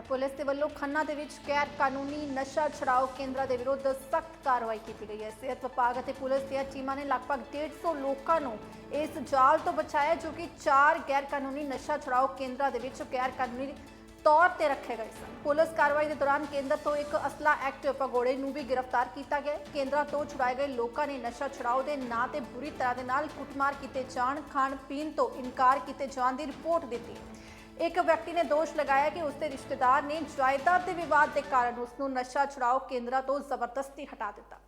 ਹੈ। ਪੁਲਿਸ ਦੇ ਵੱਲੋਂ ਖੰਨਾ ਦੇ ਵਿੱਚ ਗੈਰ ਕਾਨੂੰਨੀ ਨਸ਼ਾ ਛੁਡਾਓ ਕੇਂਦਰਾਂ ਦੇ ਵਿਰੁੱਧ ਸਖਤ ਕਾਰਵਾਈ ਕੀਤੀ ਗਈ ਹੈ। ਸਿਹਤ ਵਿਭਾਗ ਅਤੇ ਪੁਲਿਸ ਦੀਆਂ ਟੀਮਾਂ ਨੇ ਲਗਭਗ 150 ਲੋਕਾਂ ਨੂੰ ਇਸ ਜਾਲ ਤੋਂ ਬਚਾਇਆ, ਜੋ ਕਿ ਚਾਰ ਗੈਰ ਕਾਨੂੰਨੀ ਨਸ਼ਾ ਛੁਡਾਓ ਕੇਂਦਰਾਂ ਦੇ ਵਿੱਚ ਗੈਰ ਕਾਨੂੰਨੀ ਤੌਰ ਤੇ ਰੱਖੇ ਗਏ ਸਨ। ਪੁਲਿਸ ਕਾਰਵਾਈ ਦੇ ਦੌਰਾਨ ਕੇਂਦਰ ਤੋਂ ਇੱਕ ਅਸਲਾ ਐਕਟ ਭਗੋੜੇ ਨੂੰ ਵੀ ਗ੍ਰਿਫਤਾਰ ਕੀਤਾ ਗਿਆ ਕੇਂਦਰਾਂ ਤੋਂ ਛੁਡਾਏ ਗਏ ਲੋਕਾਂ ਨੇ ਨਸ਼ਾ ਛੁਡਾਓ ਦੇ ਨਾਂ ਤੇ ਬੁਰੀ ਤਰ੍ਹਾਂ ਦੇ ਨਾਲ ਕੁੱਟਮਾਰ ਕੀਤੇ ਜਾਣ ਖਾਣ ਪੀਣ ਤੋਂ ਇਨਕਾਰ ਕੀਤੇ ਜਾਣ ਦੀ ਰਿਪੋਰਟ ਦਿੱਤੀ ਇੱਕ ਵਿਅਕਤੀ ਨੇ ਦੋਸ਼ ਲਗਾਇਆ ਕਿ ਉਸਦੇ ਰਿਸ਼ਤੇਦਾਰ ਨੇ ਜਾਇਦਾਦ ਦੇ ਵਿਵਾਦ ਦੇ ਕਾਰਨ ਉਸ ਨੂੰ ਨਸ਼ਾ ਛੁਡਾਓ ਕੇਂਦਰਾਂ ਤੋਂ ਜ਼ਬਰਦਸਤੀ ਹਟਾ ਦਿੱਤਾ।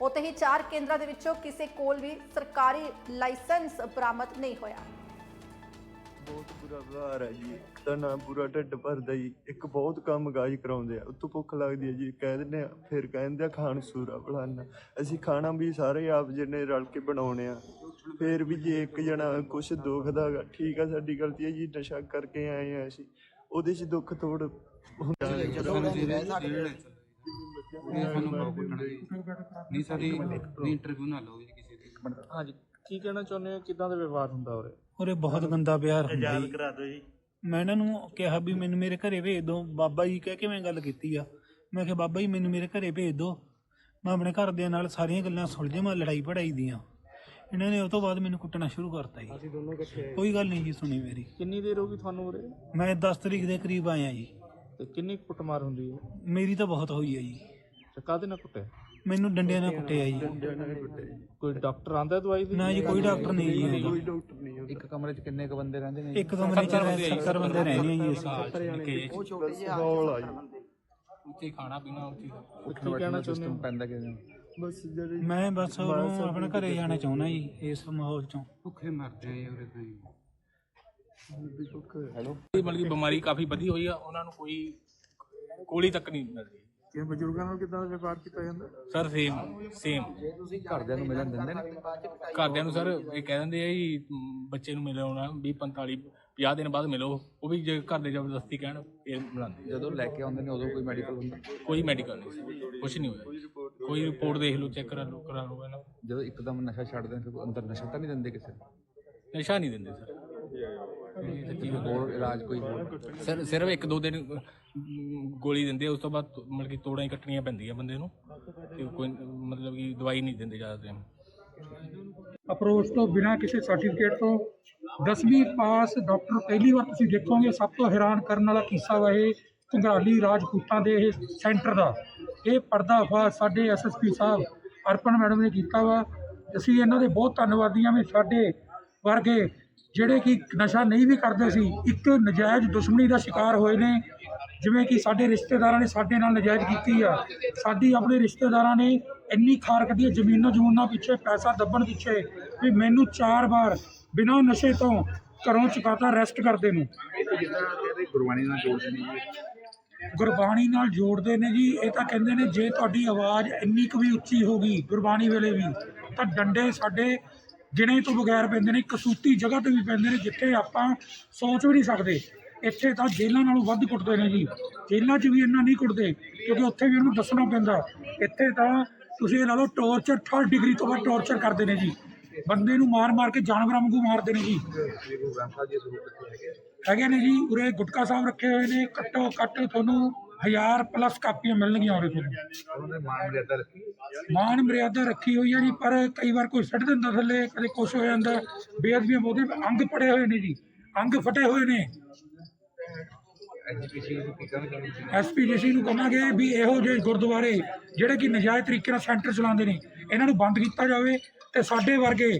ਉੱਥੇ ਹੀ ਚਾਰ ਕੇਂਦਰਾਂ ਦੇ ਵਿੱਚੋਂ ਕਿਸੇ ਕੋਲ ਵੀ ਸਰਕਾਰੀ ਲਾਇਸੈਂਸ ਬਰਾਮਦ ਨਹੀਂ ਹੋਇਆ। ਬਹੁਤ ਬੁਰਾ ਵਿਹਾਰ ਹੈ ਜੀ। ਇੱਕ ਤਾਂ ਨਾ ਪੂਰਾ ਢਿੱਡ ਭਰਦਾ ਜੀ। ਇੱਕ ਬਹੁਤ ਕੰਮ ਗਾਜ ਕਰਾਉਂਦੇ ਆ। ਉਤੋਂ ਭੁੱਖ ਲੱਗਦੀ ਹੈ ਜੀ। ਕਹਿ ਦਿੰਦੇ ਆ ਫਿਰ ਕਹਿੰਦੇ ਆ ਖਾਣ ਸੂਰਾ ਫਲਾਨਾ ਅਸੀਂ ਖਾਣਾ ਵੀ ਸਾਰੇ ਆਪ ਜਿਹਨੇ ਰਲ ਕੇ ਬਣਾਉਣੇ ਆ। ਫਿਰ ਵੀ ਜੇ ਇੱਕ ਜਣਾ ਕੁਛ ਦੁਖਦਾ ਗਾ ਠੀਕ ਆ ਸਾਡੀ ਗਲਤੀ ਹੈ ਜੀ ਨਸ਼ਾ ਕਰਕੇ ਆਏ ਆ ਅਸੀਂ। ਉਹਦੇ 'ਚ ਦੁੱਖ ਥੋੜ ਹੁੰਦਾ ਹੈ। ਇਹ ਸਾਨੂੰ ਬਹੁਤ ਕੁੱਟਣਾ ਜੀ। ਨਹੀਂ ਸਾਡੀ ਨਹੀਂ ਇੰਟਰਵਿਊ ਨਾ ਲਓ ਜੀ ਕਿਸੇ ਦੀ। ਹਾਂਜੀ। ਕੀ ਕਹਿਣਾ ਚਾਹੁੰਦੇ ਹੋ? ਕਿਦਾਂ ਦਾ ਵਿਵਹਾਰ ਹੁੰਦਾ ਉਰੇ? ਉਰੇ ਬਹੁਤ ਗੰਦਾ ਪਿਆਰ ਹੁੰਦਾ ਜੀ। ਕਰਾ ਦਿਓ ਜੀ। ਮੈਂ ਇਹਨਾਂ ਨੂੰ ਕਿਹਾ ਵੀ ਮੈਨੂੰ ਮੇਰੇ ਘਰੇ ਭੇਜ ਦਿਓ। ਬਾਬਾ ਜੀ ਕਹਿ ਕੇ ਮੈਂ ਗੱਲ ਕੀਤੀ ਆ। ਮੈਂ ਕਿਹਾ ਬਾਬਾ ਜੀ ਮੈਨੂੰ ਮੇਰੇ ਘਰੇ ਭੇਜ ਦਿਓ। ਮੈਂ ਆਪਣੇ ਘਰਦਿਆਂ ਨਾਲ ਸਾਰੀਆਂ ਗੱਲਾਂ ਸੁਲਝੇ ਮੈਂ ਲੜਾਈ ਪੜਾਈ ਦੀਆਂ ਇਹਨਾਂ ਨੇ ਉਹ ਤੋਂ ਬਾਅਦ ਮੈਨੂੰ ਕੁੱਟਣਾ ਸ਼ੁਰੂ ਕਰਤਾ ਜੀ। ਅਸੀਂ ਦੋਨੋਂ ਇਕੱਠੇ ਆਏ। ਕੋਈ ਗੱਲ ਨਹੀਂ ਜੀ ਸੁਣੀ ਮੇਰੀ। ਕਿੰਨੀ ਦੇਰ ਹੋ ਗਈ ਤੁਹਾਨੂੰ ਉਰੇ? ਮੈਂ 10 ਤਰੀਕ ਦੇ ਕਰੀਬ ਆਇਆ ਜੀ। ਤੇ ਕਿੰਨੀ ਕੁ ਕੁੱਟਮਾਰ ਹੁੰਦੀ ਹੈ? ਮੇਰੀ ਤਾਂ ਬਹੁਤ ਹੋਈ ਹੈ ਜੀ। ਤੇ ਕਾਹਦੇ ਨਾਲ ਕੁੱਟਿਆ? ਮੈਨੂੰ ਡੰਡਿਆਂ ਨਾਲ ਕੁੱਟਿਆ ਜੀ। ਕੋਈ ਡਾਕਟਰ ਆਂਦਾ ਦਵਾਈ ਦੀ ਨਾ ਜੀ ਕੋਈ ਡਾਕਟਰ ਨਹੀਂ ਜੀ ਹੈਗਾ। ਕੋਈ ਡਾਕਟਰ ਨਹੀਂ ਹੁੰਦਾ ਇੱਕ ਕਮਰੇ 'ਚ ਕਿੰਨੇ ਕ ਬੰਦੇ ਰਹਿੰਦੇ ਨੇ ਇੱਕ ਕਮਰੇ 'ਚ 70 ਬੰਦੇ ਰਹਿੰਦੇ ਆ ਜੀ। ਅਸੀਂ। ਬਸ ਹੌਲ ਆ। ਜੀ। ਉੱਥੇ ਖਾਣਾ ਪੀਣਾ ਉੱਥੇ ਕੀ ਕਹਿਣਾ ਚਾਹੁੰਦੇ ਹੋ ਪੈਂਦਾ ਕਿ ਬਸ ਜਿਹੜੇ ਮੈਂ ਬਸ ਉਹਨੂੰ ਆਪਣੇ ਘਰੇ ਜਾਣਾ ਚਾਹੁੰਦਾ ਜੀ ਇਸ ਮਾਹੌਲ 'ਚੋਂ। ਭੁੱਖੇ ਮਰਦੇ ਆ ਜੀ ਉਰੇ ਤਾਂ ਜੀ। ਇਹ ਮਤਲਬ ਕਿ ਬਿਮਾਰੀ ਕਾਫੀ ਵਧੀ ਹੋਈ ਆ ਉਹਨਾਂ ਨੂੰ ਕੋਈ ਗੋਲੀ ਤੱਕ ਨਹੀਂ ਮਿਲਦੀ। ਕਿ ਬਜ਼ੁਰਗਾਂ ਨਾਲ ਕਿਦਾਂ ਦਾ ਵਿਵਹਾਰ ਕੀਤਾ ਜਾਂਦਾ? ਸਰ ਸੇਮ ਸੇਮ ਤੁਸੀਂ ਘਰਦਿਆਂ ਨੂੰ ਮਿਲਣ ਦਿੰਦੇ ਨੇ। ਘਰਦਿਆਂ ਨੂੰ ਸਰ ਇਹ ਕਹਿ ਦਿੰਦੇ ਆ ਜੀ ਮ, ਬੱਚੇ ਨੂੰ ਮਿਲਾਉਣਾ 20 45 50 ਦਿਨ ਬਾਅਦ ਮਿਲੋ। ਉਹ ਵੀ ਜੇ ਘਰ ਦੇ ਜ਼ਬਰਦਸਤੀ ਕਹਿਣ ਫਿਰ ਮਿਲਾਉਂਦੇ ਜਦੋਂ ਲੈ ਕੇ ਆਉਂਦੇ ਨੇ ਉਦੋਂ ਕੋਈ ਮੈਡੀਕਲ ਹੁੰਦਾ? ਕੋਈ ਮੈਡੀਕਲ ਨਹੀਂ ਕੁਝ ਨਹੀਂ ਹੋਇਆ। ਕੋਈ ਰਿਪੋਰਟ ਦੇਖ ਲਓ ਚੈੱਕ ਕਰਾ ਲਓ ਕਰਾ ਲਓ ਇਹਨਾਂ ਨੂੰ। ਜਦੋਂ ਇੱਕਦਮ ਨਸ਼ਾ ਛੱਡਦੇ ਨੇ ਫਿਰ ਅੰਦਰ ਨਸ਼ਾ ਤਾਂ ਨਹੀਂ ਦਿੰਦੇ ਕਿਸੇ ਨੂੰ? ਨਸ਼ਾ ਨਹੀਂ ਦਿੰਦੇ ਸਰ ਹੋਰ ਇਲਾਜ ਕੋਈ ਸਰ ਸਿਰਫ ਇੱਕ ਦੋ ਦਿਨ ਗੋਲੀ ਦਿੰਦੇ ਆ, ਉਸ ਤੋਂ ਬਾਅਦ ਤੋ- ਮਤਲਬ ਕਿ ਤੋੜਾਂ ਹੀ ਕੱਟਣੀਆਂ ਪੈਂਦੀਆਂ ਬੰਦੇ ਨੂੰ ਤੇ ਕੋਈ ਮਤਲਬ ਕਿ ਦਵਾਈ ਨਹੀਂ ਦਿੰਦੇ ਜ਼ਿਆਦਾ ਟਾਈਮ ਅਪਰੋਚ ਤੋਂ ਬਿਨਾਂ ਕਿਸੇ ਸਰਟੀਫਿਕੇਟ ਤੋਂ 10ਵੀਂ ਪਾਸ ਡਾਕਟਰ ਪਹਿਲੀ ਵਾਰ ਤੁਸੀਂ ਦੇਖੋਗੇ ਸਭ ਤੋਂ ਹੈਰਾਨ ਕਰਨ ਵਾਲਾ ਕਿੱਸਾ ਵਾ ਇਹ ਘੰਗਰਾਲੀ ਰਾਜਪੂਤਾਂ ਦੇ ਇਹ ਸੈਂਟਰ ਦਾ। ਇਹ ਪਰਦਾਫਾਸ਼ ਸਾਡੇ ਐਸਐਸਪੀ ਸਾਹਿਬ ਅਰਪਣ ਮੈਡਮ ਨੇ ਕੀਤਾ ਵਾ। ਅਸੀਂ ਇਹਨਾਂ ਦੇ ਬਹੁਤ ਧੰਨਵਾਦੀ ਹਾਂ ਵੀ ਸਾਡੇ ਵਰਗੇ ਜਿਹੜੇ ਕਿ ਨਸ਼ਾ ਨਹੀਂ ਵੀ ਕਰਦੇ ਸੀ, ਇੱਕ ਨਜਾਇਜ਼ ਦੁਸ਼ਮਣੀ ਦਾ ਸ਼ਿਕਾਰ ਹੋਏ ਨੇ। ਜਿਵੇਂ ਕਿ ਸਾਡੇ ਰਿਸ਼ਤੇਦਾਰਾਂ ਨੇ ਸਾਡੇ ਨਾਲ ਨਜਾਇਜ਼ ਕੀਤੀ ਆ। ਸਾਡੀ ਆਪਣੇ ਰਿਸ਼ਤੇਦਾਰਾਂ ਨੇ ਇੰਨੀ ਖਾਰ ਕੱਢੀ ਹੈ ਜ਼ਮੀਨੋਂ ਜ਼ਮੂਨਾਂ ਪਿੱਛੇ ਪੈਸਾ ਦੱਬਣ ਪਿੱਛੇ ਵੀ ਮੈਨੂੰ ਚਾਰ ਵਾਰ ਬਿਨਾਂ ਨਸ਼ੇ ਤੋਂ ਘਰੋਂ ਚੁਕਾਤਾ ਰੈਸਟ ਕਰਦੇ ਨੂੰ ਗੁਰਬਾਣੀ ਨਾਲ ਜੋੜਦੇ ਨੇ। ਗੁਰਬਾਣੀ ਨਾਲ ਜੋੜਦੇ ਨੇ ਜੀ। ਇਹ ਤਾਂ ਕਹਿੰਦੇ ਨੇ, ਜੇ ਤੁਹਾਡੀ ਆਵਾਜ਼ ਇੰਨੀ ਕੁ ਵੀ ਉੱਚੀ ਹੋ ਗਈ ਗੁਰਬਾਣੀ ਵੇਲੇ ਵੀ, ਤਾਂ ਡੰਡੇ ਸਾਡੇ ਗਿਣੇ ਤੋਂ ਬਗੈਰ ਪੈਂਦੇ ਨੇ ਕਸੂਤੀ ਜਗ੍ਹਾ ਤੇ ਵੀ ਪੈਂਦੇ ਨੇ ਜਿੱਥੇ ਆਪਾਂ ਸੋਚ ਵੀ ਨਹੀਂ ਸਕਦੇ। ਇੱਥੇ ਤਾਂ ਜੇਲ੍ਹਾਂ ਨਾਲੋਂ ਵੱਧ ਕੁੱਟਦੇ ਨੇ ਜੀ। ਜੇਲ੍ਹਾਂ 'ਚ ਵੀ ਇੰਨਾ ਨਹੀਂ ਕੁੱਟਦੇ, ਕਿਉਂਕਿ ਉੱਥੇ ਵੀ ਉਹਨੂੰ ਦੱਸਣਾ ਪੈਂਦਾ। ਇੱਥੇ ਤਾਂ ਤੁਸੀਂ ਇਹ ਲਾ ਲਓ ਟੌਰਚਰ 3rd ਡਿਗਰੀ ਤੋਂ ਵੱਧ ਟੌਰਚਰ ਕਰਦੇ ਨੇ ਜੀ। ਬੰਦੇ ਨੂੰ ਮਾਰ ਮਾਰ ਕੇ ਜਾਨਵਰਾਂ ਵਾਂਗੂ ਮਾਰਦੇ ਨੇ ਜੀ। ਹੈਗੇ ਨੇ ਜੀ, ਉਰੇ ਗੁਟਕਾ ਸਾਹਿਬ ਰੱਖੇ ਹੋਏ ਨੇ, ਘੱਟੋ ਘੱਟ ਤੁਹਾਨੂੰ ਹਜ਼ਾਰ ਪਲੱਸ ਕਾਪੀਆਂ ਮਿਲਣਗੀਆਂ ਉਰੇ ਤੁਹਾਨੂੰ ਮਾਨ ਮਰਿਆਦਾ ਰੱਖੀ ਹੋਈ ਹੈ। ਜੀ ਪਰ ਕਈ ਵਾਰ ਕੋਈ ਸੱਟ ਦਿੰਦਾ ਥੱਲੇ ਕਦੇ ਕੁਛ ਹੋ ਜਾਂਦਾ। ਬੇਅਦਬੀਆਂ ਬਹੁਤੇ ਅੰਗ ਪੜੇ ਹੋਏ ਨੇ ਜੀ ਅੰਗ ਫਟੇ ਹੋਏ ਨੇ। ਐਸਪੀਡੀਸੀ ਨੂੰ ਕਹਾਂਗੇ ਵੀ ਇਹੋ ਜਿਹੇ ਗੁਰਦੁਆਰੇ ਜਿਹੜੇ ਕਿ ਨਜਾਇਜ਼ ਤਰੀਕੇ ਨਾਲ ਸੈਂਟਰ ਚਲਾਉਂਦੇ ਨੇ ਇਹਨਾਂ ਨੂੰ ਬੰਦ ਕੀਤਾ ਜਾਵੇ ਤੇ ਸਾਡੇ ਵਰਗੇ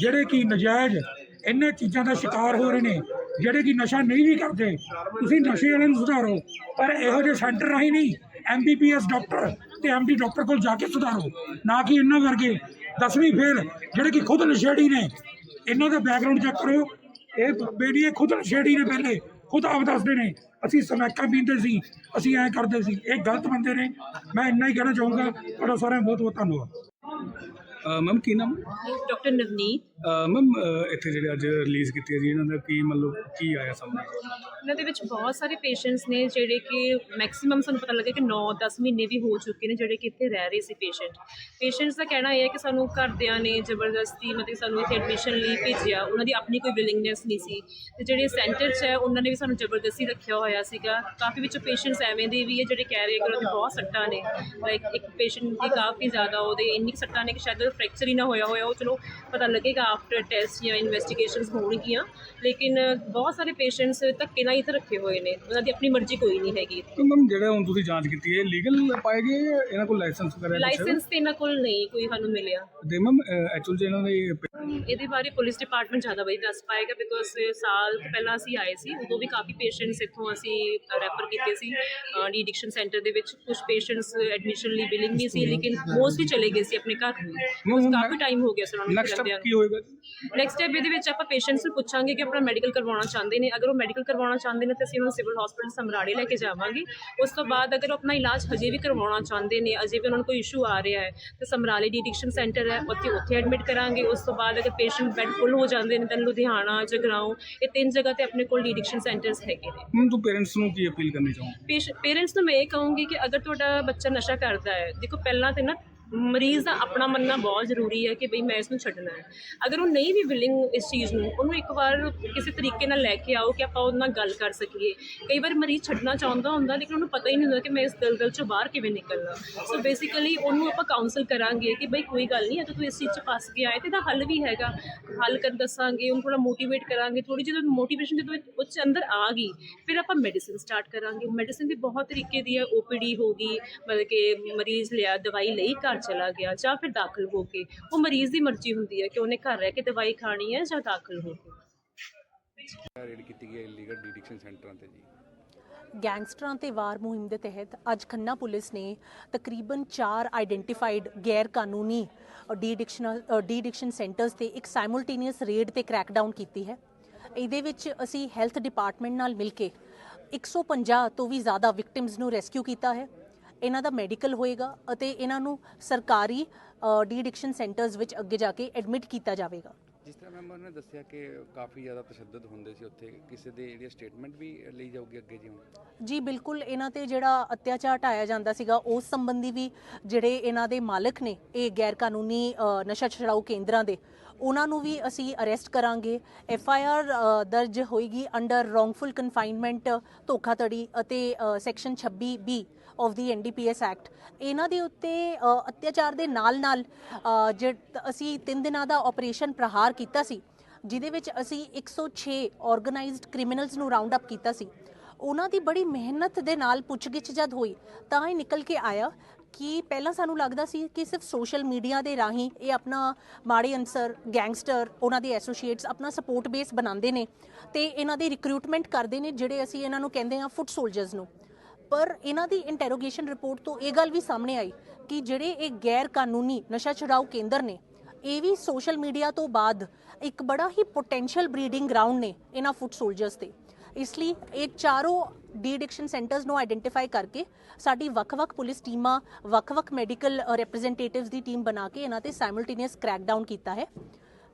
ਜਿਹੜੇ ਕਿ ਨਜਾਇਜ਼ ਇਹਨਾਂ ਚੀਜ਼ਾਂ ਦਾ ਸ਼ਿਕਾਰ ਹੋ ਰਹੇ ਨੇ ਜਿਹੜੇ ਕਿ ਨਸ਼ਾ ਨਹੀਂ ਵੀ ਕਰਦੇ, ਤੁਸੀਂ ਨਸ਼ੇ ਵਾਲਿਆਂ ਨੂੰ ਸੁਧਾਰੋ, ਪਰ ਇਹੋ ਜਿਹੇ ਸੈਂਟਰ ਰਾਹੀਂ ਨਹੀਂ ਐਮਬੀਬੀਐਸ ਡਾਕਟਰ ਤੇ ਐਮਡੀ ਡਾਕਟਰ ਕੋਲ ਜਾ ਕੇ ਸੁਧਾਰੋ, ਨਾ ਕਿ ਇਹਨਾਂ ਵਰਗੇ। ਦਸਵੀਂ ਫੇਲ ਜਿਹੜੇ ਕਿ ਖੁਦ ਨਸ਼ੇੜੀ ਨੇ, ਇਹਨਾਂ ਦਾ ਬੈਕਗ੍ਰਾਉਂਡ ਚੈੱਕ ਕਰੋ ਇਹ ਬੇੜੀ ਇਹ ਖੁਦ ਨਸ਼ੇੜੀ ਨੇ ਪਹਿਲੇ, ਖੁਦ ਆਪ ਦੱਸਦੇ ਨੇ, ਅਸੀਂ ਸਮੈਕਾਂ ਪੀਂਦੇ ਸੀ, ਅਸੀਂ ਐਂ ਕਰਦੇ ਸੀ, ਇਹ ਗਲਤ ਬੰਦੇ ਨੇ। ਮੈਂ ਇੰਨਾ ਹੀ ਕਹਿਣਾ ਚਾਹੂੰਗਾ, ਤੁਹਾਡਾ ਸਾਰਿਆਂ ਦਾ ਬਹੁਤ ਬਹੁਤ ਧੰਨਵਾਦ। ਮੈਮ ਕੀ ਨਾਮ? ਡਾਕਟਰ ਨਵਨੀਤ ਮੈਮ ਇੱਥੇ ਜਿਹੜੇ ਅੱਜ ਰਿਲੀਜ਼ ਕੀਤੀ ਹੈ ਜੀ ਇਹਨਾਂ ਦਾ ਕੀ ਮਤਲਬ ਕੀ ਆਇਆ ਸਾਹਮਣੇ? ਇਹਨਾਂ ਦੇ ਵਿੱਚ ਬਹੁਤ ਸਾਰੇ ਪੇਸ਼ੈਂਟਸ ਨੇ ਜਿਹੜੇ ਕਿ ਮੈਕਸਿਮਮ ਸਾਨੂੰ ਪਤਾ ਲੱਗਾ ਕਿ 9-10 ਮਹੀਨੇ ਵੀ ਹੋ ਚੁੱਕੇ ਨੇ ਜਿਹੜੇ ਕਿ ਇੱਥੇ ਰਹਿ ਰਹੇ ਸੀ ਪੇਸ਼ੈਂਟ ਪੇਸ਼ੈਂਟਸ ਦਾ ਕਹਿਣਾ ਇਹ ਹੈ ਕਿ ਸਾਨੂੰ ਘਰਦਿਆਂ ਨੇ ਜ਼ਬਰਦਸਤੀ ਮਤਲਬ ਸਾਨੂੰ ਇੱਥੇ ਐਡਮਿਸ਼ਨ ਲਈ ਭੇਜਿਆ। ਉਹਨਾਂ ਦੀ ਆਪਣੀ ਕੋਈ ਵਿਲਿੰਗਨੈਸ ਨਹੀਂ ਸੀ। ਤੇ ਜਿਹੜੇ ਸੈਂਟਰ 'ਚ ਹੈ ਉਹਨਾਂ ਨੇ ਵੀ ਸਾਨੂੰ ਜ਼ਬਰਦਸਤੀ ਰੱਖਿਆ ਹੋਇਆ ਸੀਗਾ। ਕਾਫੀ ਵਿੱਚ ਪੇਸ਼ੈਂਟਸ ਐਵੇਂ ਦੇ ਵੀ ਹੈ ਜਿਹੜੇ ਕਹਿ ਰਹੇ ਕਿ ਉਹਨਾਂ ਦੇ ਬਹੁਤ ਸੱਟਾਂ ਨੇ। ਲਾਈਕ ਇੱਕ ਪੇਸ਼ੈਂਟ ਦੀ ਕਾਫੀ ਜ਼ਿਆਦਾ ਉਹਦੇ ਇੰਨੀ ਕੁ ਸੱਟਾਂ ਨੇ ਕਿ ਸ਼ਾਇਦ ਫ੍ਰੈਕਚਰ ਹੀ ਨਾ ਹੋਇਆ ਹੋਇਆ ਉਹ ਚਲੋ ਪਤਾ ਲੱਗੇਗਾ ਆਫਟਰ ਟੈਸਟ ਜਾਂ ਇਨਵੈਸਟੀਗੇਸ਼ਨਸ ਹੋਣਗੀਆਂ। ਲੇਕਿਨ ਬਹੁਤ ਸਾਰੇ ਪੇਸ਼ੈਂਟਸ ਧੱਕੇ ਨਾਲ ਇੱਥੇ ਰੱਖੇ ਹੋਏ ਨੇ ਉਹਨਾਂ ਦੀ ਆਪਣੀ ਮਰਜ਼ੀ ਕੋਈ ਨਹੀਂ ਹੈਗੀ। ਤਾਂ ਮੈਮ ਜਿਹੜਾ ਹੁਣ ਤੁਸੀਂ ਜਾਂਚ ਕੀਤੀ ਹੈ ਲੀਗਲ ਪਾਏਗੇ ਜਾਂ ਇਹਨਾਂ ਕੋਲ ਲਾਇਸੈਂਸ ਵਗੈਰਾ? ਲਾਇਸੈਂਸ ਤੇ ਇਹਨਾਂ ਕੋਲ ਨਹੀਂ ਕੋਈ ਸਾਨੂੰ ਮਿਲਿਆ। ਤੇ ਮੈਮ ਐਕਚੁਅਲ ਚ ਇਹਨਾਂ ਦੇ ਇਹਦੇ ਬਾਰੇ ਪੁਲਿਸ ਡਿਪਾਰਟਮੈਂਟ ਜ਼ਿਆਦਾ ਵਧੀਆ ਦੱਸ ਪਾਏਗਾ ਬਿਕੋਜ਼ ਸਾਲ ਕੁ ਪਹਿਲਾਂ ਅਸੀਂ ਆਏ ਸੀ ਉਦੋਂ ਵੀ ਕਾਫੀ ਪੇਸ਼ੈਂਟਸ ਇੱਥੋਂ ਅਸੀਂ ਰੈਫਰ ਕੀਤੇ ਸੀ ਡੀ ਐਡਿਕਸ਼ਨ ਸੈਂਟਰ ਦੇ ਵਿੱਚ। ਕੁਝ ਪੇਸ਼ੈਂਟਸ ਐਡਮਿਸ਼ਨ ਲਈ ਬਿਲਿੰਗ ਨਹੀਂ ਸੀ ਲੇਕਿਨ ਮੋਸਟਲੀ ਚਲੇ ਗਏ ਸੀ ਆਪਣੇ ਘਰ। ਨੂੰ ਕਾਫੀ ਟਾਈਮ ਹੋ ਗਿਆ ਸੀ ਉਹਨਾਂ ਨੂੰ ਨੈਕਸਟ ਸਟੈਪ ਕੀ ਹੋਏਗਾ? ਨੈਕਸਟ ਸਟੈਪ ਇਹਦੇ ਵਿੱਚ ਆਪਾਂ ਪੇਸ਼ੈਂਟਸ ਨੂੰ ਪੁੱਛਾਂਗੇ ਕਿ ਆਪਣਾ ਮੈਡੀਕਲ ਕਰਵਾਉਣਾ ਚਾਹੁੰਦੇ ਨੇ। ਅਗਰ ਉਹ ਮੈਡੀਕਲ ਕਰਵਾਉਣਾ ਚਾਹੁੰਦੇ ਨੇ ਤਾਂ ਅਸੀਂ ਉਹਨਾਂ ਨੂੰ ਸਿਵਲ ਹਸਪੀਟਲ ਸਮਰਾੜੇ ਲੈ ਕੇ ਜਾਵਾਂਗੇ। ਉਸ ਤੋਂ ਬਾਅਦ ਅਗਰ ਉਹ ਆਪਣਾ ਇਲਾਜ ਹਜੇ ਵੀ ਕਰਵਾਉਣਾ ਚਾਹੁੰਦੇ ਨੇ ਅਜੇ ਵੀ ਉਹਨਾਂ ਨੂੰ ਕੋਈ ਇਸ਼ੂ ਆ ਰਿਹਾ ਹੈ ਤਾਂ ਸਮਰਾਲੇ ਡੀ ਐਡਿਕਸ਼ਨ ਸੈਂਟਰ ਹੈ ਉੱਥੇ ਉੱਥੇ ਐਡਮਿਟ ਕਰਾਂਗੇ। ਉਸ ਤੋਂ ਬਾਅਦ ਅਗਰ ਪੇਸ਼ੈਂਟ ਬੈੱਡ ਫੁੱਲ ਹੋ ਜਾਂਦੇ ਨੇ ਤਾਂ ਲੁਧਿਆਣਾ ਜਗਰਾਉਂ ਇਹ ਤਿੰਨ ਜਗ੍ਹਾ ਤੇ ਆਪਣੇ ਕੋਲ ਡੀ ਐਡਿਕਸ਼ਨ ਸੈਂਟਰਸ ਹੈਗੇ ਨੇ। ਮੈਮ ਤੂੰ ਪੇਰੈਂਟਸ ਨੂੰ ਕੀ ਅਪੀਲ ਕਰਨੀ ਚਾਹੋਗੇ? ਪੇਰੈਂਟਸ ਨੂੰ ਮੈਂ ਇਹ ਕਹੂੰਗੀ ਕਿ ਅਗਰ ਤੁਹਾਡਾ ਬੱਚਾ ਨਸ਼ਾ ਕਰਦਾ ਹੈ ਦੇਖੋ ਪਹਿਲਾਂ ਤੇ ਨਾ ਮਰੀਜ਼ ਦਾ ਆਪਣਾ ਮੰਨਣਾ ਬਹੁਤ ਜ਼ਰੂਰੀ ਹੈ ਕਿ ਬਈ ਮੈਂ ਇਸ ਨੂੰ ਛੱਡਣਾ ਹੈ। ਅਗਰ ਉਹ ਨਹੀਂ ਵੀ ਵਿਲਿੰਗ ਇਸ ਚੀਜ਼ ਨੂੰ, ਉਹਨੂੰ ਇੱਕ ਵਾਰ ਕਿਸੇ ਤਰੀਕੇ ਨਾਲ ਲੈ ਕੇ ਆਓ ਕਿ ਆਪਾਂ ਉਹਦੇ ਨਾਲ ਗੱਲ ਕਰ ਸਕੀਏ। ਕਈ ਵਾਰ ਮਰੀਜ਼ ਛੱਡਣਾ ਚਾਹੁੰਦਾ ਹੁੰਦਾ, ਲੇਕਿਨ ਉਹਨੂੰ ਪਤਾ ਹੀ ਨਹੀਂ ਹੁੰਦਾ ਕਿ ਮੈਂ ਇਸ ਦਲਦਲ ਚੋਂ ਬਾਹਰ ਕਿਵੇਂ ਨਿਕਲਣਾ। ਸੋ ਬੇਸਿਕਲੀ ਉਹਨੂੰ ਆਪਾਂ ਕਾਉਂਸਲ ਕਰਾਂਗੇ ਕਿ ਬਈ ਕੋਈ ਗੱਲ ਨਹੀਂ, ਅਗਰ ਤੂੰ ਇਸ ਚੀਜ਼ 'ਚ ਫਸ ਗਿਆ ਹੈ ਤੇ ਇਹਦਾ ਹੱਲ ਵੀ ਹੈਗਾ। ਹੱਲ ਕਰ ਦੱਸਾਂਗੇ, ਉਹਨੂੰ ਥੋੜਾ ਮੋਟੀਵੇਟ ਕਰਾਂਗੇ ਥੋੜੀ ਜਿਹੀ ਮੋਟੀਵੇਸ਼ਨ ਜਦੋਂ ਉਹ 'ਚ ਅੰਦਰ ਆ ਗਈ, ਫਿਰ ਆਪਾਂ ਮੈਡੀਸਿਨ ਸਟਾਰਟ ਕਰਾਂਗੇ। ਮੈਡੀਸਿਨ ਵੀ ਬਹੁਤ ਤਰੀਕੇ ਦੀ ਹੈ ਓਪੀਡੀ ਹੋ ਗਈ, ਮਤਲਬ ਕਿ ਮਰੀਜ਼ ਲਿਆ, ਦਵਾਈ ਲਈ, ਘਰ ਚਲਾ ਗਿਆ ਜਾਂ ਫਿਰ ਦਾਖਲ ਹੋ ਕੇ ਉਹ ਮਰੀਜ਼ ਦੀ ਮਰਜ਼ੀ ਹੁੰਦੀ ਹੈ ਕਿ ਉਹਨੇ ਘਰ ਰਹਿ ਕੇ ਦਵਾਈ ਖਾਣੀ ਹੈ ਜਾਂ ਦਾਖਲ ਹੋ ਕੇ। ਰੇਡ ਕੀਤੀ ਗਈ ਇਲੀਗਲ ਡਿਡਿਕਸ਼ਨ ਸੈਂਟਰਾਂ ਤੇ ਜੀ? ਗੈਂਗਸਟਰਾਂ ਤੇ ਵਾਰ ਮੁਹਿੰਮ ਦੇ ਤਹਿਤ ਅੱਜ ਖੰਨਾ ਪੁਲਿਸ ਨੇ ਤਕਰੀਬਨ 4 ਆਈਡੈਂਟੀਫਾਈਡ ਗੈਰ ਕਾਨੂੰਨੀ de addiction de addiction centres ਤੇ ਇੱਕ ਸਾਈਮਲਟੇਨੀਅਸ ਰੇਡ ਤੇ ਕ੍ਰੈਕਡਾਊਨ ਕੀਤੀ ਹੈ। ਇਹਦੇ ਵਿੱਚ ਅਸੀਂ ਹੈਲਥ ਡਿਪਾਰਟਮੈਂਟ ਨਾਲ ਮਿਲ ਕੇ 150 ਤੋਂ ਵੀ ਜ਼ਿਆਦਾ ਵਿਕਟਿਮਸ ਨੂੰ ਰੈਸਕਿਊ ਕੀਤਾ ਹੈ। ਇਹਨਾਂ ਦਾ ਮੈਡੀਕਲ ਹੋਏਗਾ ਅਤੇ ਇਹਨਾਂ ਨੂੰ ਸਰਕਾਰੀ ਡੀ ਐਡਿਕਸ਼ਨ ਸੈਂਟਰਸ ਵਿੱਚ ਅੱਗੇ ਜਾ ਕੇ ਐਡਮਿਟ ਕੀਤਾ ਜਾਵੇਗਾ। ਜਿਸ ਤਰ੍ਹਾਂ ਮੈਂਬਰ ਨੇ ਦੱਸਿਆ ਕਿ ਕਾਫੀ ਜ਼ਿਆਦਾ ਤਸ਼ੱਦਦ ਹੁੰਦੇ ਸੀ ਉੱਥੇ ਕਿਸੇ ਦੇ ਜਿਹੜੀ ਸਟੇਟਮੈਂਟ ਵੀ ਲਈ ਜਾਊਗੀ ਅੱਗੇ ਜਿਉਂ? ਜੀ ਬਿਲਕੁਲ ਇਹਨਾਂ ਤੇ ਜਿਹੜਾ ਅਤਿਆਚਾਰ ਢਾਇਆ ਜਾਂਦਾ ਸੀਗਾ ਉਸ ਸੰਬੰਧੀ ਵੀ ਜਿਹੜੇ ਇਹਨਾਂ ਦੇ ਮਾਲਕ ਨੇ ਇਹ ਗੈਰ ਕਾਨੂੰਨੀ ਨਸ਼ਾ ਛੁਡਾਊ ਕੇਂਦਰਾਂ ਦੇ ਉਹਨਾਂ ਨੂੰ ਵੀ ਅਸੀਂ ਅਰੈਸਟ ਕਰਾਂਗੇ। ਐਫ ਆਈ ਆਰ ਦਰਜ ਹੋਏਗੀ ਅੰਡਰ ਰੋਂਗਫੁਲ ਕਨਫਾਈਨਮੈਂਟ ਧੋਖਾਧੜੀ ਅਤੇ section 26 B of the NDPS act ਇਹਨਾਂ ਦੇ ਉੱਤੇ ਅਤਿਆਚਾਰ ਦੇ ਨਾਲ-ਨਾਲ ਅ, ਅਸੀਂ 3 ਦਿਨਾਂ ਦਾ ਆਪਰੇਸ਼ਨ ਪ੍ਰਹਾਰ ਕੀਤਾ ਸੀ ਜਿਹਦੇ ਵਿੱਚ ਅਸੀਂ 106 ਆਰਗੇਨਾਈਜ਼ਡ ਕ੍ਰਿਮੀਨਲਸ ਨੂੰ ਰਾਉਂਡ ਅਪ ਕੀਤਾ ਸੀ। ਉਹਨਾਂ ਦੀ ਬੜੀ ਮਿਹਨਤ ਦੇ ਨਾਲ ਪੁੱਛਗਿੱਛ ਜਦ ਹੋਈ ਤਾਂ ਇਹ ਨਿਕਲ ਕੇ ਆਇਆ ਕਿ ਪਹਿਲਾਂ ਸਾਨੂੰ ਲੱਗਦਾ ਸੀ ਕਿ ਸਿਰਫ ਸੋਸ਼ਲ ਮੀਡੀਆ ਦੇ ਰਾਹੀਂ ਇਹ ਆਪਣਾ ਮਾੜੇ ਅਨਸਰ ਗੈਂਗਸਟਰ ਉਹਨਾਂ ਦੇ ਐਸੋਸੀਏਟਸ ਆਪਣਾ ਸਪੋਰਟ ਬੇਸ ਬਣਾਉਂਦੇ ਨੇ ਤੇ ਇਹਨਾਂ ਦੀ ਰਿਕਰੂਟਮੈਂਟ ਕਰਦੇ ਨੇ ਜਿਹੜੇ ਅਸੀਂ ਇਹਨਾਂ ਨੂੰ ਕਹਿੰਦੇ ਹਾਂ ਫੁੱਟ ਸੋਲਜਰਸ ਨੂੰ। ਪਰ ਇਹਨਾਂ ਦੀ ਇੰਟਰੋਗੇਸ਼ਨ ਰਿਪੋਰਟ ਤੋਂ ਇਹ ਗੱਲ ਵੀ ਸਾਹਮਣੇ ਆਈ ਕਿ ਜਿਹੜੇ ਇਹ ਗੈਰ ਕਾਨੂੰਨੀ ਨਸ਼ਾ ਛੁਡਾਊ ਕੇਂਦਰ ਨੇ, ਇਹ ਵੀ ਸੋਸ਼ਲ ਮੀਡੀਆ ਤੋਂ ਬਾਅਦ ਇੱਕ ਬੜਾ ਹੀ ਪੋਟੈਂਸ਼ੀਅਲ ਬਰੀਡਿੰਗ ਗਰਾਊਂਡ ਨੇ ਇਹਨਾਂ ਫੁੱਟ ਸੋਲਜਰਸ ਤੇ। ਇਸ ਲਈ ਇਹ ਚਾਰੋਂ ਡੀ ਐਡਿਕਸ਼ਨ ਸੈਂਟਰਸ ਨੂੰ ਆਇਡੈਂਟੀਫਾਈ ਕਰਕੇ ਸਾਡੀ ਵੱਖ-ਵੱਖ ਪੁਲਿਸ ਟੀਮਾਂ, ਵੱਖ-ਵੱਖ ਮੈਡੀਕਲ ਰਿਪਰੈਜ਼ੈਂਟੇਟਿਵਸ ਦੀ ਟੀਮ ਬਣਾ ਕੇ ਇਹਨਾਂ ਤੇ ਸਾਈਮਲਟੇਨੀਅਸ ਕ੍ਰੈਕਡਾਊਨ ਕੀਤਾ ਹੈ।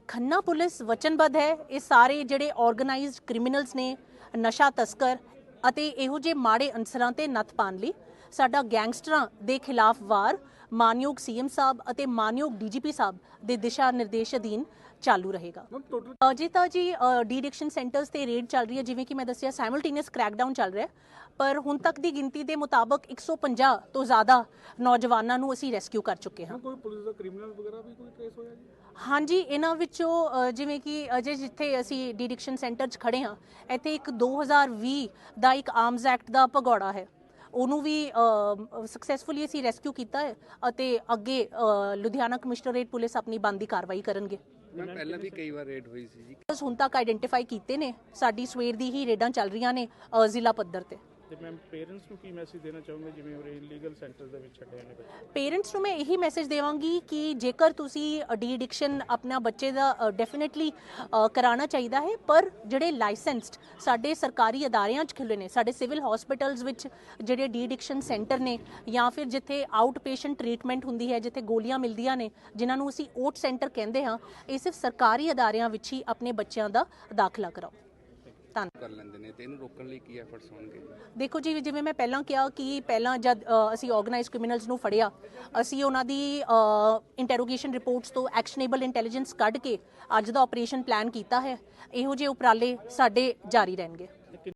ਖੰਨਾ ਪੁਲਿਸ ਵਚਨਬੱਧ ਹੈ, ਇਹ ਸਾਰੇ ਜਿਹੜੇ ਆਰਗੇਨਾਈਜ਼ਡ ਕ੍ਰਿਮੀਨਲਸ ਨੇ, ਨਸ਼ਾ ਤਸਕਰ ਅਤੇ ਇਹੋ ਜਿਹੇ ਮਾੜੇ ਅਨਸਰਾਂ ਤੇ ਨੱਥ ਪਾਉਣ ਲਈ ਸਾਡਾ ਗੈਂਗਸਟਰਾਂ ਦੇ ਖਿਲਾਫ ਵਾਰ ਮਾਨਯੋਗ ਸੀਐਮ ਸਾਹਿਬ ਅਤੇ ਮਾਨਯੋਗ ਡੀਜੀਪੀ ਸਾਹਿਬ ਦੇ ਦਿਸ਼ਾ ਨਿਰਦੇਸ਼ ਅਧੀਨ ਚਾਲੂ ਰਹੇਗਾ। ਅਜੇ ਤਾਂ ਜੀ ਡੀ ਐਡਿਕਸ਼ਨ ਸੈਂਟਰਸ ਤੇ ਰੇਡ ਚੱਲ ਰਹੀ ਹੈ ਜਿਵੇਂ ਕਿ ਮੈਂ ਦੱਸਿਆ ਸਾਈਮਲਟੇਨੀਅਸ ਕ੍ਰੈਕਡਾਊਨ ਚੱਲ ਰਿਹਾ ਪਰ ਹੁਣ ਤੱਕ ਦੀ ਗਿਣਤੀ ਦੇ ਮੁਤਾਬਕ 150 ਤੋਂ ਜ਼ਿਆਦਾ ਨੌਜਵਾਨਾਂ ਨੂੰ ਅਸੀਂ ਰੈਸਕਿਊ ਕਰ ਚੁੱਕੇ ਹਾਂ। ਕੋਈ ਪੁਲਿਸ ਦਾ ਕ੍ਰਿਮੀਨਲ ਵਗੈਰਾ ਵੀ ਕੋਈ ਟ੍ਰੇਸ ਹੋਇਆ ਜੀ? ਹਾਂਜੀ ਇਹਨਾਂ ਵਿੱਚੋਂ ਜਿਵੇਂ ਕਿ ਅਜੇ ਜਿੱਥੇ ਅਸੀਂ ਡੀ ਐਡਿਕਸ਼ਨ ਸੈਂਟਰ 'ਚ ਖੜੇ ਹਾਂ ਇੱਥੇ ਇੱਕ 2020 ਦਾ ਇੱਕ ਆਰਮਸ ਐਕਟ ਦਾ ਭਗੌੜਾ ਹੈ। ਉਹਨੂੰ ਵੀ ਸਕਸੈਸਫੁਲੀ ਅਸੀਂ ਰੈਸਕਿਊ ਕੀਤਾ ਹੈ ਅਤੇ ਅੱਗੇ ਲੁਧਿਆਣਾ ਕਮਿਸ਼ਨਰੇਟ ਪੁਲਿਸ ਆਪਣੀ ਬੰਦੀ ਕਾਰਵਾਈ ਕਰਨਗੇ। ਮੈਂ ਪਹਿਲਾਂ ਵੀ ਕਈ ਵਾਰ ਰੇਡ ਹੋਈ ਸੀ ਜੀ। ਹੁਣ ਤੱਕ ਆਇਡੈਂਟੀਫਾਈ ਕੀਤੇ ਨੇ ਸਾਡੀ ਸਵੇਰ ਦੀ ਹੀ ਰੇਡਾਂ ਚੱਲ ਰਹੀਆਂ ਨੇ ਅ, ਜ਼ਿਲ੍ਹਾ ਪੱਧਰ ਤੇ। ਤੇ ਮੈਮ ਪੇਰੈਂਟਸ ਨੂੰ ਕੀ ਮੈਸੇਜ ਦੇਣਾ ਚਾਹੋਗੇ? ਜਿਵੇਂ ਉਰੇ ਇਲੀਗਲ ਸੈਂਟਰ ਦੇ ਵਿੱਚ ਛੱਡੇ ਨੇ ਬੱਚੇ। ਪੇਰੈਂਟਸ ਨੂੰ ਮੈਂ ਇਹੀ ਮੈਸੇਜ ਦੇਵਾਂਗੀ ਕਿ ਜੇਕਰ ਤੁਸੀਂ ਡੀ ਐਡਿਕਸ਼ਨ ਆਪਣਾ ਬੱਚੇ ਦਾ ਡੈਫੀਨਿਟਲੀ ਕਰਾਉਣਾ ਚਾਹੀਦਾ ਹੈ, ਪਰ ਜਿਹੜੇ ਲਾਇਸੈਂਸਡ ਸਾਡੇ ਸਰਕਾਰੀ ਅਦਾਰਿਆਂ 'ਚ ਖੁੱਲੇ ਨੇ, ਸਾਡੇ ਸਿਵਲ ਹਸਪੀਟਲਸ ਵਿੱਚ ਜਿਹੜੇ ਡੀ ਐਡਿਕਸ਼ਨ ਸੈਂਟਰ ਨੇ, ਜਾਂ ਫਿਰ ਜਿੱਥੇ ਆਊਟ ਪੇਸ਼ੈਂਟ ਟ੍ਰੀਟਮੈਂਟ ਹੁੰਦੀ ਹੈ, ਜਿੱਥੇ ਗੋਲੀਆਂ ਮਿਲਦੀਆਂ ਨੇ, ਜਿਨ੍ਹਾਂ ਨੂੰ ਅਸੀਂ ਓਟ ਸੈਂਟਰ ਕਹਿੰਦੇ ਹਾਂ, ਇਹ ਸਿਰਫ ਸਰਕਾਰੀ ਅਦਾਰਿਆਂ ਵਿੱਚ ਹੀ ਆਪਣੇ ਬੱਚਿਆਂ ਦਾ ਦਾਖਲਾ ਕਰਾਓ। ਧੰਨਵਾਦ ਕਰ ਲੈਂਦੇ ਨੇ ਤੇ ਇਹਨੂੰ ਰੋਕਣ ਲਈ ਕੀ ਐਫਰਟਸ ਹੋਣਗੇ? ਦੇਖੋ ਜੀ ਜਿਵੇਂ ਮੈਂ ਪਹਿਲਾਂ ਕਿਹਾ ਕਿ ਪਹਿਲਾਂ ਜਦ ਅ, ਅਸੀਂ ਆਰਗੇਨਾਈਜ਼ ਕ੍ਰਿਮੀਨਲਸ ਨੂੰ ਫੜਿਆ ਅਸੀਂ ਉਹਨਾਂ ਦੀ ਇੰਟਰੋਗੇਸ਼ਨ ਰਿਪੋਰਟਸ ਤੋਂ ਐਕਸ਼ਨੇਬਲ ਇੰਟੈਲੀਜੈਂਸ ਕੱਢ ਕੇ ਅੱਜ ਦਾ ਆਪਰੇਸ਼ਨ ਪਲਾਨ ਕੀਤਾ ਹੈ। ਇਹੋ ਜਿਹੇ ਉਪਰਾਲੇ ਸਾਡੇ ਜਾਰੀ ਰਹਿਣਗੇ।